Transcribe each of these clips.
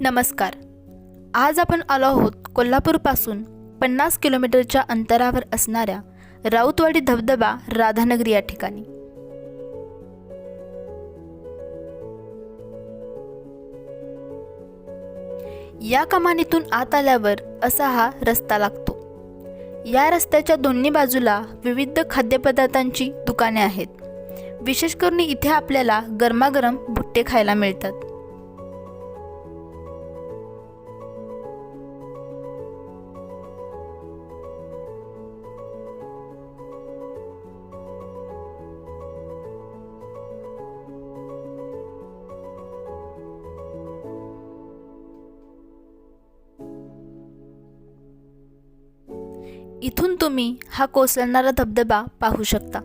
नमस्कार. आज आपण आलो आहोत कोल्हापूरपासून पन्नास किलोमीटरच्या अंतरावर असणाऱ्या राऊतवाडी धबधबा राधानगरी या ठिकाणी. या कमानीतून आत आल्यावर असा हा रस्ता लागतो. या रस्त्याच्या दोन्ही बाजूला विविध खाद्यपदार्थांची दुकाने आहेत. विशेष करून इथे आपल्याला गरमागरम भुट्टे खायला मिळतात. इथून तुम्ही हा कोसळणारा धबधबा पाहू शकता.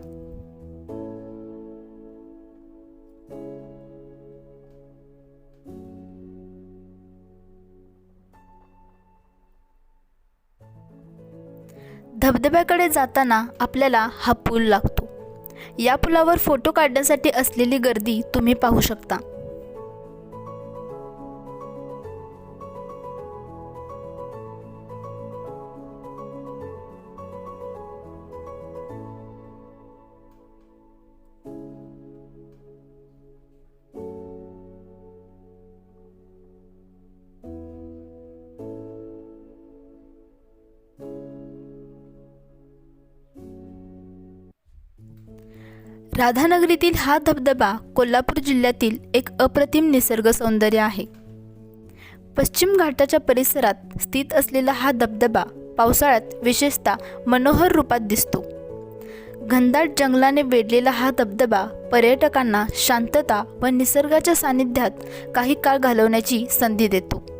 धबधब्याकडे जाताना आपल्याला हा पूल लागतो. या पुलावर फोटो काढण्यासाठी असलेली गर्दी तुम्ही पाहू शकता. राधानगरीतील हा धबधबा कोल्हापूर जिल्ह्यातील एक अप्रतिम निसर्ग सौंदर्य आहे. पश्चिम घाटाच्या परिसरात स्थित असलेला हा धबधबा पावसाळ्यात विशेषतः मनोहर रूपात दिसतो. घनदाट जंगलाने वेढलेला हा धबधबा पर्यटकांना शांतता व निसर्गाच्या सानिध्यात काही काळ घालवण्याची संधी देतो.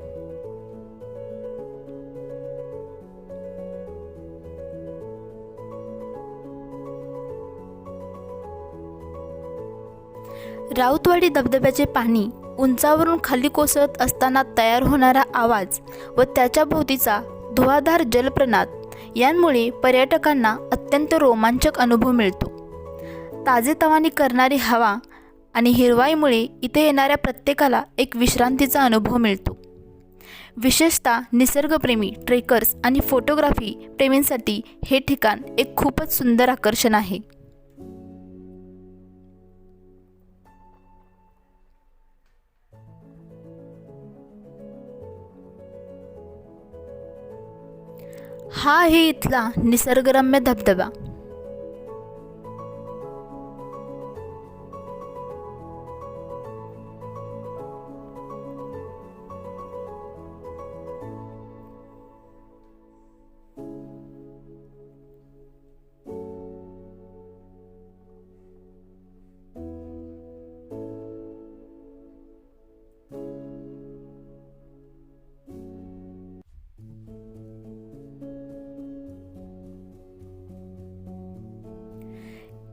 राऊतवाडी धबधब्याचे पाणी उंचावरून खाली कोसळत असताना तयार होणारा आवाज व त्याच्या भोवतीचा धुवाधार जलप्रणात यांमुळे पर्यटकांना अत्यंत रोमांचक अनुभव मिळतो. ताजेतवानी करणारी हवा आणि हिरवाईमुळे इथे येणाऱ्या प्रत्येकाला एक विश्रांतीचा अनुभव मिळतो. विशेषतः निसर्गप्रेमी ट्रेकर्स आणि फोटोग्राफी प्रेमींसाठी हे ठिकाण एक खूपच सुंदर आकर्षण आहे. हा आहे इथला निसर्गरम्य धबधबा.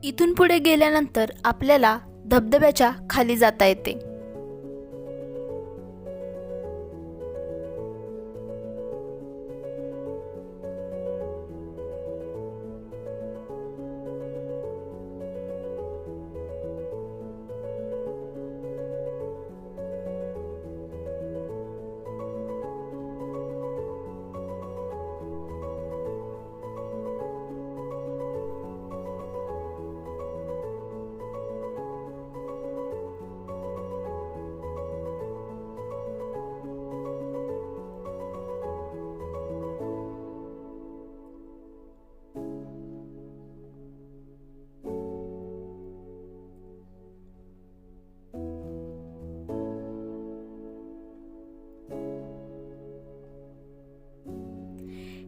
इथून पुढे गेल्यानंतर आपल्याला धबधब्याच्या खाली जाता येते.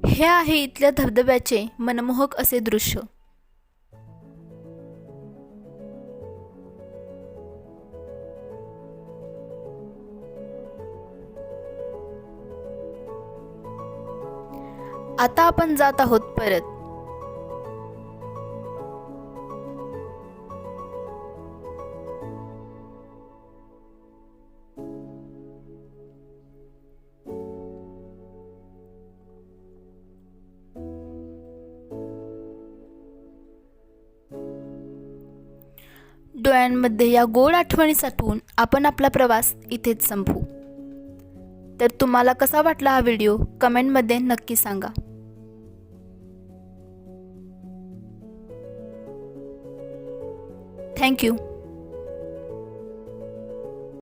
हे आहे इथल्या धबधब्याचे मनमोहक असे दृश्य. आता आपण जात आहोत परत. डोळ्यांमध्ये या गोड आठवणी साठवून आपण आपला प्रवास इथेच संपवू. तर तुम्हाला कसा वाटला हा व्हिडिओ? कमेंटमध्ये नक्की सांगा. थँक्यू.